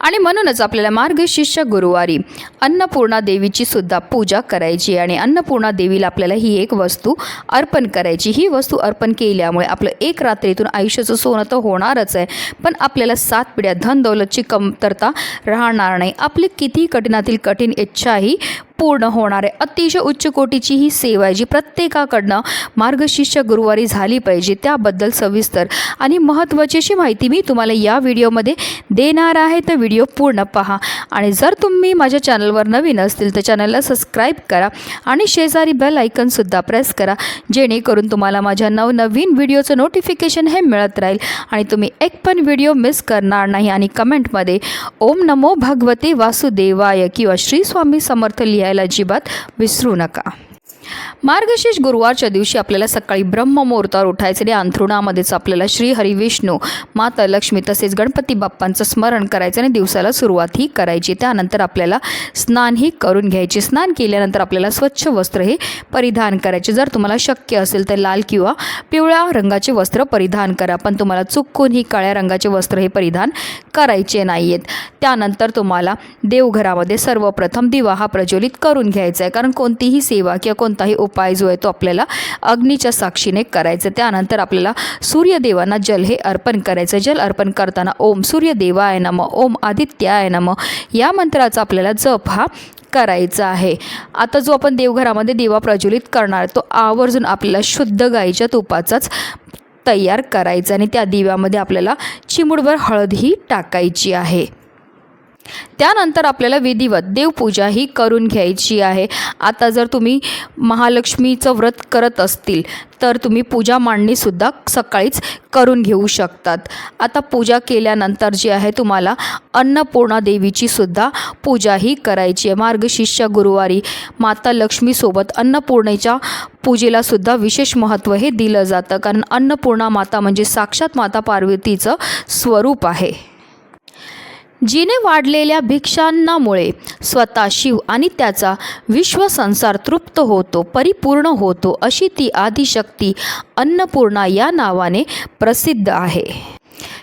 आणि म्हणूनच आपल्याला मार्गशीर्ष गुरुवारी अन्नपूर्णा देवीची सुद्धा पूजा करायची आणि अन्नपूर्णा देवीला आपल्याला ही एक वस्तू अर्पण करायची. ही वस्तू अर्पण केल्यामुळे आपलं एक रात्रीतून आयुष्याचं सोनं तर होणारच आहे. पण आपल्याला सात पिढ्या धन दौलतची कमतरता राहणार नाही. आपली किती कठीणातील कठीण इच्छाही पूर्ण होणार आहे. अतिशय उच्च कोटीची ही सेवा आहे जी प्रत्येकाकडनं मार्गशीर्ष गुरुवारी झाली पाहिजे त्याबद्दल सविस्तर आणि महत्त्वाची अशी माहिती मी तुम्हाला या व्हिडिओमध्ये देणार आहे. तर व्हिडिओ पूर्ण पहा. आणि जर तुम्ही माझ्या चॅनलवर नवीन असतील तर चॅनलला सबस्क्राईब करा आणि शेजारी बेल ऐकनसुद्धा प्रेस करा जेणेकरून तुम्हाला माझ्या नवनवीन व्हिडिओचं नोटिफिकेशन हे मिळत राहील आणि तुम्ही एक पण व्हिडिओ मिस करणार नाही. आणि कमेंटमध्ये ओम नमो भगवते वासुदेवाय किंवा श्री स्वामी समर्थ लिहायला अजिबात विसरू नका. मार्गशीर्ष गुरुवारच्या दिवशी आपल्याला सकाळी ब्रह्ममुहूर्तावर उठायचे. आणि अंथरुणामध्येच आपल्याला श्री हरी विष्णू माता लक्ष्मी तसेच गणपती बाप्पांचं स्मरण करायचं आणि दिवसाला सुरुवातही करायची. त्यानंतर आपल्याला स्नानही करून घ्यायचे. स्नान केल्यानंतर आपल्याला स्वच्छ वस्त्र हे परिधान करायचे. जर तुम्हाला शक्य असेल तर लाल किंवा पिवळ्या रंगाचे वस्त्र परिधान करा पण तुम्हाला चुकून ही काळ्या रंगाचे वस्त्र हे परिधान करायचे नाही आहेत त्यानंतर तुम्हाला देवघरामध्ये सर्वप्रथम दिवा हा प्रज्वलित करून घ्यायचा आहे. कारण कोणतीही सेवा किंवा कोणती कोणताही उपाय जो आहे तो आपल्याला अग्नीच्या साक्षीने करायचा. त्यानंतर आपल्याला सूर्यदेवांना जल हे अर्पण करायचं. जल अर्पण करताना ओम सूर्यदेवाय नम ओम आदित्याय नम या मंत्राचा आपल्याला जप हा करायचा आहे. आता जो आपण देवघरामध्ये दिवा प्रज्वलित करणार तो आवर्जून आपल्याला शुद्ध गाईच्या तुपाचाच तयार करायचा आणि त्या दिव्यामध्ये आपल्याला चिमुडभर हळदही टाकायची आहे. त्यानंतर आपल्याला विधिवत देवपूजा ही करून घ्यायची आहे. आता जर तुम्ही महालक्ष्मीचं व्रत करत असतील तर तुम्ही पूजा मांडणीसुद्धा सकाळीच करून घेऊ शकतात. आता पूजा केल्यानंतर जी आहे तुम्हाला अन्नपूर्णा देवीची सुद्धा पूजा ही करायची आहे. मार्गशिष्य गुरुवारी माता लक्ष्मीसोबत अन्नपूर्णेच्या पूजेला सुद्धा विशेष महत्त्व हे दिलं जातं. कारण अन्नपूर्णा माता म्हणजे साक्षात माता पार्वतीचं स्वरूप आहे. जिने वाढलेल्या भिक्षांनामुळे स्वतः शिव आणि त्याचा विश्वसंसार तृप्त होतो परिपूर्ण होतो अशी ती आदिशक्ती अन्नपूर्णा या नावाने प्रसिद्ध आहे.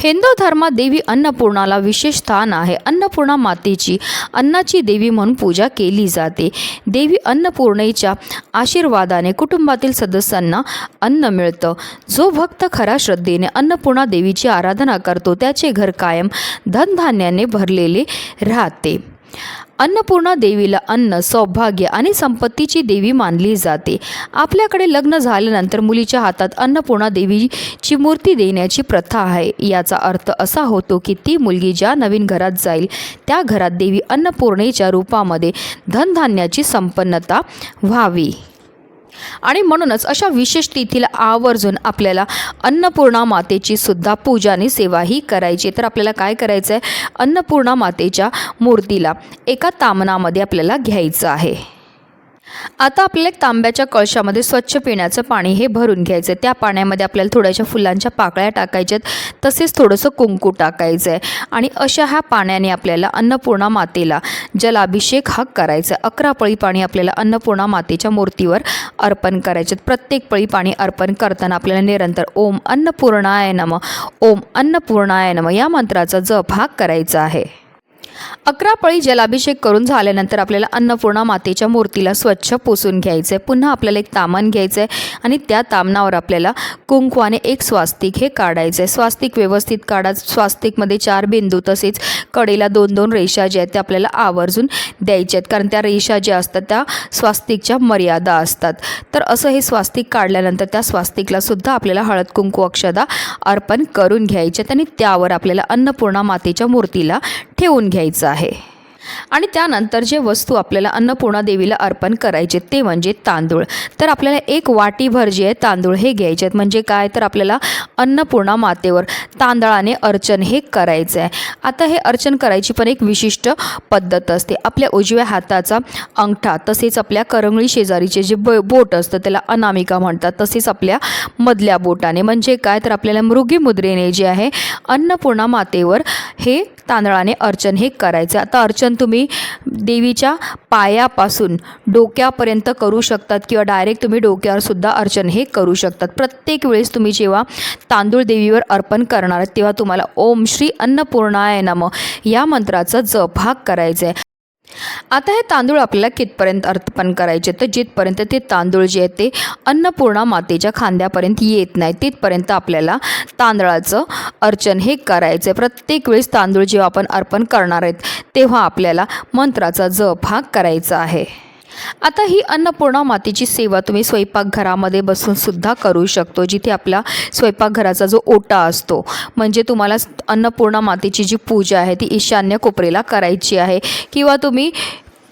हिंदू धर्मात देवी अन्नपूर्णाला विशेष स्थान आहे. अन्नपूर्णा मातेची अन्नाची देवी म्हणून पूजा केली जाते. देवी अन्नपूर्णेच्या आशीर्वादाने कुटुंबातील सदस्यांना अन्न मिळतं. जो भक्त खऱ्या श्रद्धेने अन्नपूर्णा देवीची आराधना करतो त्याचे घर कायम धनधान्याने भरलेले राहते. अन्नपूर्णा देवीला अन्न सौभाग्य आणि संपत्तीची देवी मानली जाते. आपल्याकडे लग्न झाल्यानंतर मुलीच्या हातात अन्नपूर्णा देवीची मूर्ती देण्याची प्रथा आहे. याचा अर्थ असा होतो की ती मुलगी ज्या नवीन घरात जाईल त्या घरात देवी अन्नपूर्णेच्या रूपामध्ये धनधान्याची संपन्नता व्हावी. आणि म्हणूनच अशा विशेष तिथीला आवर्जून आपल्याला अन्नपूर्णा मातेची सुद्धा पूजा आणि सेवाही करायची. तर आपल्याला काय करायचं आहे अन्नपूर्णा मातेच्या मूर्तीला एका तामनामध्ये आपल्याला घ्यायचं आहे. आता आपल्याला एक तांब्याच्या कळशामध्ये स्वच्छ पिण्याचं पाणी हे भरून घ्यायचं आहे त्या पाण्यामध्ये आपल्याला थोड्याशा फुलांच्या पाकळ्या टाकायच्यात तसेच थोडंसं कुंकू टाकायचं आहे आणि अशा ह्या पाण्याने आपल्याला अन्नपूर्णा मातेला जलाभिषेक हा करायचा. आहे अकरा पळी पाणी आपल्याला अन्नपूर्णा मातेच्या मूर्तीवर अर्पण करायचे प्रत्येक पळी पाणी अर्पण करताना आपल्याला निरंतर ओम अन्नपूर्णाय नम ओम अन्नपूर्णाय नम या मंत्राचा जप हा करायचा आहे. अकरा पळी जलाभिषेक करून झाल्यानंतर आपल्याला अन्नपूर्णा मातेच्या मूर्तीला स्वच्छ पुसून घ्यायचं आहे पुन्हा आपल्याला एक तामण घ्यायचं आहे आणि त्या तामणावर आपल्याला कुंकवाने एक स्वास्तिक हे काढायचं आहे स्वास्तिक व्यवस्थित काढा. स्वास्तिकमध्ये चार बिंदू तसेच कडेला दोन दोन रेषा ज्या आहेत त्या आपल्याला आवर्जून द्यायच्या आहेत. कारण त्या रेषा ज्या असतात त्या स्वास्तिकच्या मर्यादा असतात. तर असं हे स्वास्तिक काढल्यानंतर त्या स्वास्तिकला सुद्धा आपल्याला हळद कुंकू अक्षदा अर्पण करून घ्यायच्यात आणि त्यावर आपल्याला अन्नपूर्णा मातेच्या मूर्तीला ठेवून घ्यायचं आहे. आणि त्यानंतर जे वस्तू आपल्याला अन्नपूर्णा देवीला अर्पण करायचे ते म्हणजे तांदूळ. तर आपल्याला एक वाटीभर जे आहे तांदूळ हे घ्यायचे आहेत. म्हणजे काय? तर आपल्याला अन्नपूर्णा मातेवर तांदळाने अर्चन हे करायचं आहे आता हे अर्चन करायची पण एक विशिष्ट पद्धत असते. आपल्या उजव्या हाताचा अंगठा तसेच आपल्या करंगळी शेजारीचे जे ब बोट असतं त्याला अनामिका म्हणतात. तसेच आपल्या मधल्या बोटाने. म्हणजे काय? तर आपल्याला मृगी मुद्रेने जे आहे अन्नपूर्णा मातेवर हे तांदळाने अर्चन हे करायचं आता अर्चन तुम्ही देवीच्या पायापासून डोक्यापर्यंत करू शकतात किंवा डायरेक्ट तुम्ही डोक्यावर सुद्धा अर्चन हे करू शकतात. प्रत्येक वेळेस तुम्ही जेव्हा तांदूळ देवीवर अर्पण करणार तेव्हा तुम्हाला ओम श्री अन्नपूर्णाय नम या मंत्राचा जप हा करायचा आहे आता हे तांदूळ आपल्याला कितपर्यंत अर्पण करायचे? तर जिथपर्यंत ते तांदूळ जे आहे ते अन्नपूर्णा मातेच्या खांद्यापर्यंत येत नाही तिथपर्यंत आपल्याला तांदळाचं अर्चन हे करायचं आहे प्रत्येक वेळेस तांदूळ जेव्हा आपण अर्पण करणार आहेत तेव्हा आपल्याला मंत्राचा जप हा करायचा आहे. आता ही अन्नपूर्णा मातेची सेवा तुम्ही स्वयंपाकघरामध्ये बसून सुद्धा करू शकतो जिथे आपला स्वयंपाकघराचा जो ओटा असतो म्हणजे तुम्हाला अन्नपूर्णा मातेची जी पूजा आहे ती ईशान्य कोपरेला करायची आहे. किंवा तुम्ही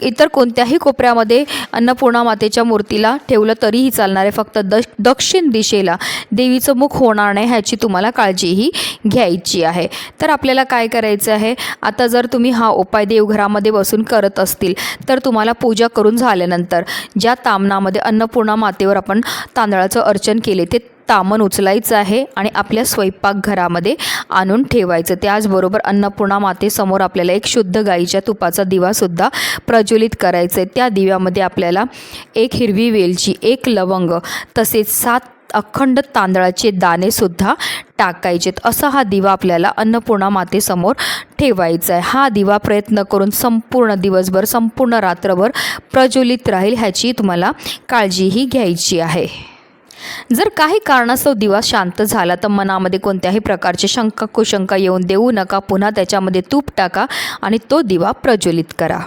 इतर कोणत्याही कोपऱ्यामध्ये अन्नपूर्णा मातेच्या मूर्तीला ठेवलं तरीही चालणार आहे फक्त दश दक्षिण दिशेला देवीचं मुख होणार नाही ह्याची तुम्हाला काळजीही घ्यायची आहे. तर आपल्याला काय करायचं आहे? आता जर तुम्ही हा उपाय देवघरामध्ये बसून करत असतील तर तुम्हाला पूजा करून झाल्यानंतर ज्या तामनामध्ये अन्नपूर्णा मातेवर आपण तांदळाचं अर्चन केले ते तामण उचलायचं आहे आणि आपल्या स्वयंपाकघरामध्ये आणून ठेवायचं. त्याचबरोबर अन्नपूर्णा मातेसमोर आपल्याला एक शुद्ध गाईच्या तुपाचा दिवासुद्धा प्रज्वलित करायचं आहे त्या दिव्यामध्ये आपल्याला एक हिरवी वेलची एक लवंग तसेच सात अखंड तांदळाचे दाणेसुद्धा टाकायचेत. असा हा दिवा आपल्याला अन्नपूर्णा मातेसमोर ठेवायचा आहे हा दिवा प्रयत्न करून संपूर्ण दिवसभर संपूर्ण रात्रभर प्रज्वलित राहील ह्याची तुम्हाला काळजीही घ्यायची आहे. जर काही कारणास्तव दिवा शांत झाला तर मनामध्ये कोणत्याही प्रकारचे शंका कुशंका येऊन देऊ नका. पुन्हा त्याच्यामध्ये तूप टाका आणि तो दिवा प्रज्वलित करा.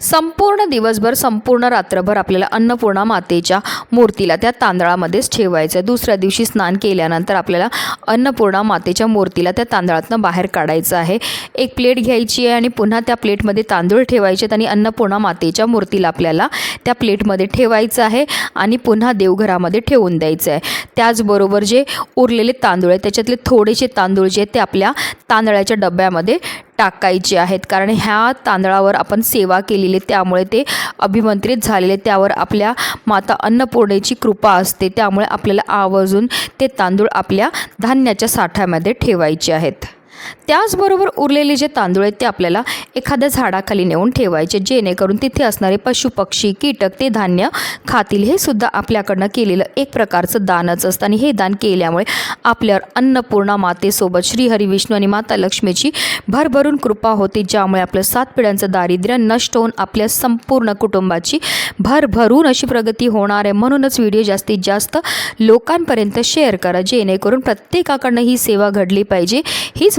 संपूर्ण दिवसभर संपूर्ण रात्रभर आपल्याला अन्नपूर्णा मातेच्या मूर्तीला त्या तांदळामध्येच ठेवायचं आहे दुसऱ्या दिवशी स्नान केल्यानंतर आपल्याला अन्नपूर्णा मातेच्या मूर्तीला त्या तांदळातनं बाहेर काढायचं आहे. एक प्लेट घ्यायची आहे आणि पुन्हा त्या प्लेटमध्ये तांदूळ ठेवायचे आहेत आणि अन्नपूर्णा मातेच्या मूर्तीला आपल्याला त्या प्लेटमध्ये ठेवायचं आहे आणि पुन्हा देवघरामध्ये ठेवून द्यायचं आहे त्याचबरोबर जे उरलेले तांदूळ आहे त्याच्यातले थोडेसे तांदूळ जे आहेत ते आपल्या तांदळाच्या डब्यामध्ये टाकायचे आहेत. कारण ह्या तांदळावर आपण सेवा केलेली आहे, त्यामुळे ते अभिमंत्रित झालेले त्यावर आपल्या माता अन्नपूर्णेची कृपा असते. त्यामुळे आपल्याला आवर्जून ते तांदूळ आपल्या धान्याच्या साठ्यामध्ये ठेवायचे आहेत. त्याचबरोबर उरलेले जे तांदूळ आहेत ते आपल्याला एखाद्या झाडाखाली नेऊन ठेवायचे जेणेकरून तिथे असणारे पशुपक्षी कीटक ते धान्य खातील. हे सुद्धा आपल्याकडनं केलेलं एक प्रकारचं दानच असतं. आणि हे दान केल्यामुळे आपल्यावर अन्नपूर्णा मातेसोबत श्रीहरी विष्णू आणि माता लक्ष्मीची भरभरून कृपा होते ज्यामुळे आपलं सात पिढ्यांचं दारिद्र्य नष्ट होऊन आपल्या संपूर्ण कुटुंबाची भरभरून अशी प्रगती होणार आहे. म्हणूनच व्हिडिओ जास्तीत जास्त लोकांपर्यंत शेअर करा जेणेकरून प्रत्येकाकडनं ही सेवा घडली पाहिजे. हीच